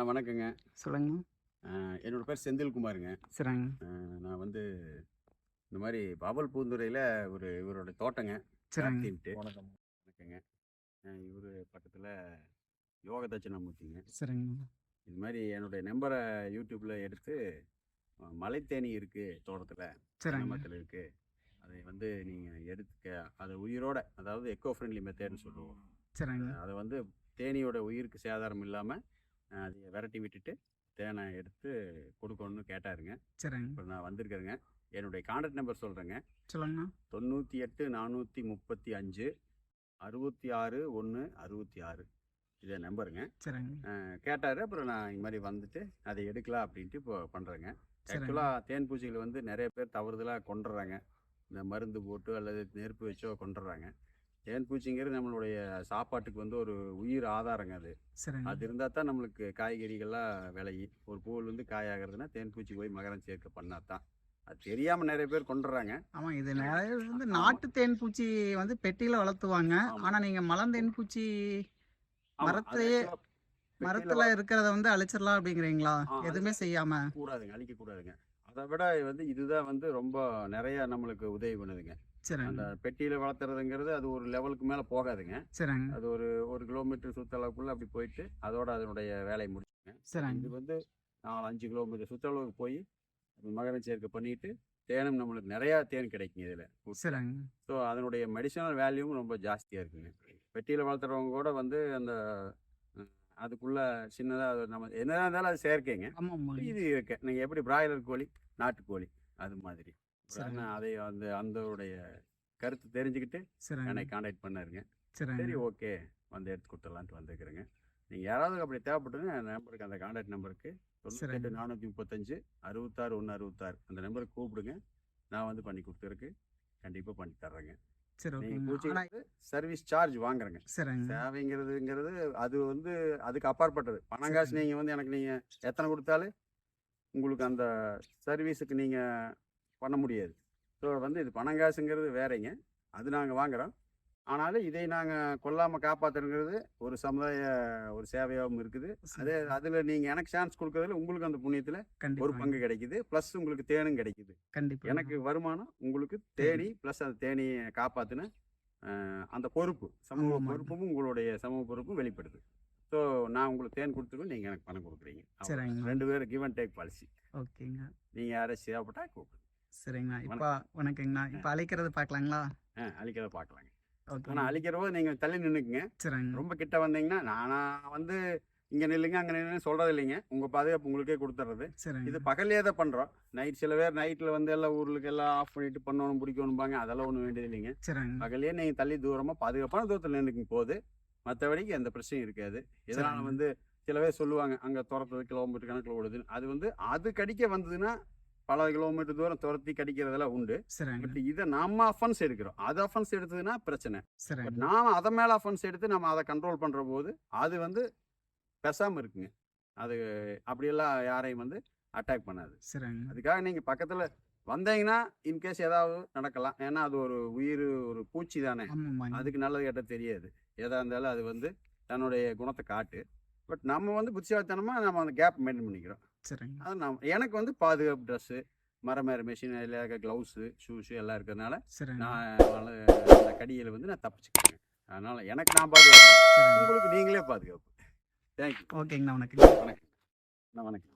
நான் வணக்கங்க. சொல்லுங்க. அஹ் என்னோட பேர் செந்தில்குமாருங்க சரிங்க நான் வந்து இந்த மாதிரி பாபல் பூந்துறையில் ஒரு இவரோட தோட்டங்க. சரிங்க கார்த்தின்ட்டு வணக்கங்க. இவர் பக்கத்தில் யோக தட்சிணாமூர்த்திங்க. சரிங்க இது மாதிரி என்னுடைய நம்பரை யூடியூப்பில் எடுத்து மலைத்தேனி இருக்குது தோட்டத்தில் சரிங்க கிராமத்தில் இருக்குது அதை வந்து நீங்கள் எடுத்துக்க அதை உயிரோட அதாவது எக்கோ ஃப்ரெண்ட்லி மெத்தேட்னு சொல்லுவோம். சரிங்க அதை வந்து தேனியோட உயிருக்கு சேதாரம் இல்லாமல் அதை விரட்டி விட்டுட்டு தேனை எடுத்து கொடுக்கணும்னு கேட்டாருங்க. சரிங்க. இப்போ நான் வந்திருக்கிறேங்க என்னுடைய கான்டாக்ட் நம்பர் சொல்கிறேங்க சொல்லுங்க. தொண்ணூற்றி எட்டு நானூற்றி முப்பத்தி அஞ்சு அறுபத்தி ஆறு ஒன்று அறுபத்தி ஆறு இதே நம்பருங்க. சரிங்க. கேட்டார். அப்புறம் நான் இந்த மாதிரி வந்துட்டு அதை எடுக்கலாம் அப்படின்ட்டு இப்போ பண்ணுறேங்க ஆக்சுவலாக தேன் பூச்சிகள் வந்து நிறைய பேர் தவறுதலாக கொண்டுறாங்க இந்த மருந்து போட்டு அல்லது நெருப்பு வச்சோ கொண்டுறாங்க தேன் பூச்சிங்கிறது நம்மளுடைய சாப்பாட்டுக்கு வந்து ஒரு உயிர் ஆதாரங்க அது. அது இருந்தால் தான் நம்மளுக்கு காய்கறிகள்லாம் விளையி. ஒரு பூவில் வந்து காயாகிறதுனா தேன் பூச்சி போய் மகரம் சேர்க்க பண்ணால் தான். அது தெரியாமல் நிறைய பேர் கொண்டுறாங்க ஆமா இது நிறைய வந்து நாட்டு தேன் பூச்சி வந்து பெட்டியில வளர்த்துவாங்க. ஆமா. ஆனா நீங்க மலந்தேன் பூச்சி பெட்டியில மரத்துல இருக்கிறத வந்து அழிச்சிடலாம் அப்படிங்கிறீங்களா? எதுவுமே செய்யாம. கூடாதுங்க அழிக்க கூடாதுங்க. அதை விட வந்து இதுதான் வந்து ரொம்ப நிறைய நம்மளுக்கு உதவி பண்ணுதுங்க அந்த பெட்டியில வளர்த்துறதுங்கிறது அது ஒரு லெவலுக்கு மேலே போகாதுங்க. சரிங்க அது ஒரு ஒரு கிலோமீட்டர் சுற்றளவுக்குள்ள அப்படி போயிட்டு அதோட அதனுடைய வேலையை முடிச்சுங்க. இது வந்து நாலு அஞ்சு கிலோமீட்டர் சுற்றளவுக்கு போய் மகரம் சேர்க்கை பண்ணிட்டு தேனும் நம்மளுக்கு நிறையா தேன் கிடைக்குங்க இதில். சரிங்க ஸோ அதனுடைய மெடிசனல் வேல்யூவும் ரொம்ப ஜாஸ்தியாக இருக்குங்க. பெட்டியில் வளர்த்துறவங்க கூட வந்து அந்த அதுக்குள்ள சின்னதாக நம்ம என்னதான் இருந்தாலும் அது செயற்கைங்க. இது இருக்கு. நீங்கள் எப்படி பிராய்லர் கோழி நாட்டுக்கோழி அது மாதிரி. அதை அந்த அந்தோடைய கருத்து தெரிஞ்சுக்கிட்டு சரிங்க என்னை காண்டாக்ட் பண்ணாருங்க. சரி ஓகே. வந்து எடுத்து கொடுத்துடலான்ட்டு வந்திருக்கிறேங்க. நீங்கள் யாராவது அப்படி தேவைப்பட்டுங்க என் நம்பருக்கு அந்த காண்டாக்ட் நம்பருக்கு சரிங்க. நானூற்றி முப்பத்தஞ்சு அறுபத்தாறு ஒன்று அறுபத்தாறு அந்த நம்பருக்கு கூப்பிடுங்க. நான் வந்து பண்ணி கொடுத்துருக்கு கண்டிப்பாக பண்ணி தர்றேங்க. சரி ஆனா சர்வீஸ் சார்ஜ் வாங்குறேங்க. சேவைங்கிறதுங்கிறது அது வந்து அதுக்கு அப்பாற்பட்டது. பணம் காசு. நீங்கள் வந்து எனக்கு நீங்கள் எத்தனை கொடுத்தாலும் உங்களுக்கு அந்த சர்வீஸுக்கு நீங்கள் பண்ண முடியாது. ஸோ வந்து இது பணம் காசுங்கிறது வேறங்க. அது நாங்கள் வாங்குறோம். ஆனாலும் இதை நாங்கள் கொல்லாமல் காப்பாற்றுங்கிறது ஒரு சமுதாய ஒரு சேவையாகவும் இருக்குது. அதே அதில் நீங்கள் எனக்கு சான்ஸ் கொடுக்கறதுல உங்களுக்கு அந்த புண்ணியத்தில் ஒரு பங்கு கிடைக்குது. ப்ளஸ் உங்களுக்கு தேனும் கிடைக்குது. கண்டிப்பா. எனக்கு வருமானம் உங்களுக்கு தேனி ப்ளஸ் அந்த தேனியை காப்பாற்றின அந்த பொறுப்பு சமூக. பொறுப்பும் உங்களுடைய சமூக பொறுப்பும் வெளிப்படுது. ஸோ நான் உங்களுக்கு தேன் கொடுத்துருக்கோம் நீங்கள் எனக்கு பணம் கொடுக்குறீங்க. சரிங்க. ரெண்டு பேரும் கிவ் அண்ட் டேக் பாலிசி ஓகேங்க. நீங்கள் யாரும் சேவப்பட்டா கூப்பிடுங்க. சரிங்கண்ணா. இப்போ வணக்கங்கண்ணா. இப்போ அழைக்கிறது பார்க்கலாங்களா? ஆ அழிக்கிறத பார்க்கலாங்க. ஆனால் அழிக்கிற போது நீங்கள் தள்ளி நின்றுக்குங்க சரிங்க. ரொம்ப கிட்ட வந்தீங்கன்னா நானா வந்து இங்கே நில்லுங்க அங்கே நில்லுங்க சொல்கிறது இல்லைங்க. உங்கள் பாதுகாப்பு உங்களுக்கே கொடுத்துட்றது சரிங்க. இது பகல்லையே தான் பண்ணுறோம் நைட் சில பேர் நைட்டில் வந்து எல்லாம் ஊருக்கு எல்லாம் ஆஃப் பண்ணிட்டு பண்ணணும் பிடிக்கணும்பாங்க. அதெல்லாம் ஒன்றும் வேண்டியது இல்லைங்க. சரிங்க. பகல்லையே நீங்கள் தள்ளி தூரமாக பாதுகாப்பான தூரத்தில் நின்றுக்கும் போது மற்றபடிக்கு எந்த பிரச்சனையும் இருக்காது. இதனால். வந்து சில பேர் சொல்லுவாங்க அங்கே துரத்துறது கிலோமீட்டர் கணக்கில் ஓடுதுன்னு. அது வந்து அது கடிக்க வந்ததுன்னா பல கிலோமீட்டர் தூரம் துரத்தி கடிக்கிறதெல்லாம் உண்டு. பட் இதை நம்ம அஃபென்ஸ் எடுக்கிறோம். அது அஃபென்ஸ் எடுத்ததுன்னா பிரச்சனை. நாம அதை மேலே அஃபென்ஸ் எடுத்து நம்ம அதை கண்ட்ரோல் பண்ணுற போது அது வந்து பெசாமல் இருக்குங்க. அது அப்படியெல்லாம் யாரையும் வந்து அட்டாக் பண்ணாது. அதுக்காக நீங்கள் பக்கத்தில் வந்தீங்கன்னா இன்கேஸ் ஏதாவது நடக்கலாம். ஏன்னா அது ஒரு உயிர் ஒரு பூச்சி தானே. அதுக்கு நல்லது கெட்ட தெரியாது. எதா இருந்தாலும் அது வந்து தன்னுடைய குணத்தை காட்டு. பட் நம்ம வந்து புத்திசாலித்தனமாக நம்ம அந்த கேப் மெயின்டைன் பண்ணிக்கிறோம். சரிங்க. அது நம்ம எனக்கு வந்து பாதுகாப்பு ட்ரெஸ்ஸு மரமேற மிஷின் இல்லை க்ளவுஸு ஷூஸு எல்லாம் இருக்கிறதுனால சரிங்க. நான் நல்ல- அந்த கடியில் வந்து நான் தப்பிச்சுக்கிறேன் அதனால் எனக்கு நான் பாதுகாப்பு உங்களுக்கு நீங்களே பாதுகாப்பு. தேங்க்யூ ஓகேங்கண்ணா வணக்கம் வணக்கம். அண்ணா, வணக்கம்.